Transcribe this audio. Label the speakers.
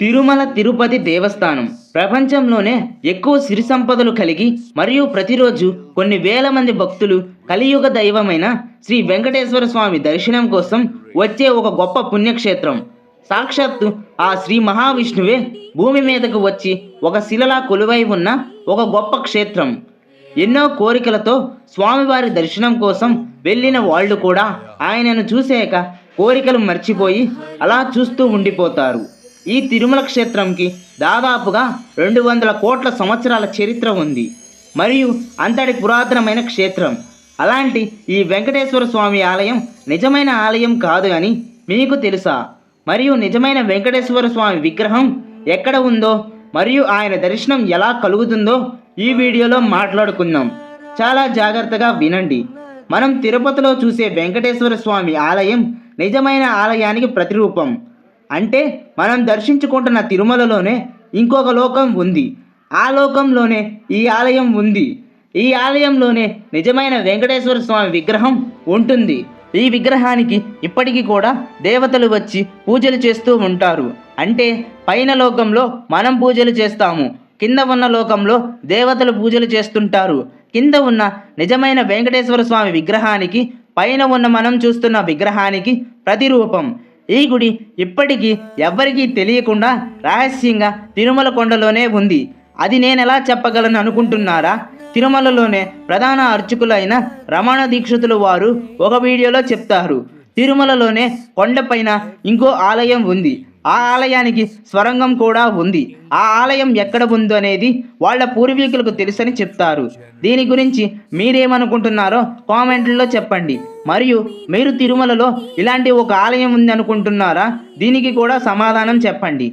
Speaker 1: తిరుమల తిరుపతి దేవస్థానం. ప్రపంచంలోనే ఎక్కువ సిరి సంపదలు కలిగి మరియు ప్రతిరోజు కొన్ని వేల మంది భక్తులు కలియుగ దైవమైన శ్రీ వెంకటేశ్వర స్వామి దర్శనం కోసం వచ్చే ఒక గొప్ప పుణ్యక్షేత్రం. సాక్షాత్తు ఆ శ్రీ మహావిష్ణువే భూమి మీదకు వచ్చి ఒక శిలలా కొలువై ఉన్న ఒక గొప్ప క్షేత్రం. ఎన్నో కోరికలతో స్వామివారి దర్శనం కోసం వెళ్ళిన వాళ్ళు కూడా ఆయనను చూసాక కోరికలు మర్చిపోయి అలా చూస్తూ ఉండిపోతారు. ఈ తిరుమల క్షేత్రంకి దాదాపుగా రెండు వందల కోట్ల సంవత్సరాల చరిత్ర ఉంది. మరియు అంతటి పురాతనమైన క్షేత్రం. అలాంటి ఈ వెంకటేశ్వర స్వామి ఆలయం నిజమైన ఆలయం కాదు అని మీకు తెలుసా? మరియు నిజమైన వెంకటేశ్వర స్వామి విగ్రహం ఎక్కడ ఉందో మరియు ఆయన దర్శనం ఎలా కలుగుతుందో ఈ వీడియోలో మాట్లాడుకుందాం. చాలా జాగ్రత్తగా వినండి. మనం తిరుపతిలో చూసే వెంకటేశ్వర స్వామి ఆలయం నిజమైన ఆలయానికి ప్రతిరూపం. అంటే మనం దర్శించుకుంటున్న తిరుమలలోనే ఇంకొక లోకం ఉంది. ఆ లోకంలోనే ఈ ఆలయం ఉంది. ఈ ఆలయంలోనే నిజమైన వెంకటేశ్వర స్వామి విగ్రహం ఉంటుంది. ఈ విగ్రహానికి ఇప్పటికీ కూడా దేవతలు వచ్చి పూజలు చేస్తూ ఉంటారు. అంటే పైన లోకంలో మనం పూజలు చేస్తాము. కింద ఉన్న లోకంలో దేవతలు పూజలు చేస్తుంటారు. కింద ఉన్న నిజమైన వెంకటేశ్వర స్వామి విగ్రహానికి పైన ఉన్న మనం చూస్తున్న విగ్రహానికి ప్రతిరూపం. ఈ గుడి ఇప్పటికీ ఎవ్వరికీ తెలియకుండా రహస్యంగా తిరుమల కొండలోనే ఉంది. అది నేను ఎలా చెప్పగలను అనుకుంటున్నారా? తిరుమలలోనే ప్రధాన అర్చకులైన రమణ దీక్షితులు వారు ఒక వీడియోలో చెప్తారు. తిరుమలలోనే కొండపైన ఇంకో ఆలయం ఉంది. ఆ ఆలయానికి స్వరంగం కూడా ఉంది. ఆ ఆలయం ఎక్కడ ఉందో అనేది వాళ్ళ పూర్వీకులకు తెలుసని చెప్తారు. దీని గురించి మీరేమనుకుంటున్నారో కామెంట్లో చెప్పండి. మరియు మీరు తిరుమలలో ఇలాంటి ఒక ఆలయం ఉంది అనుకుంటున్నారా దీనికి కూడా సమాధానం చెప్పండి.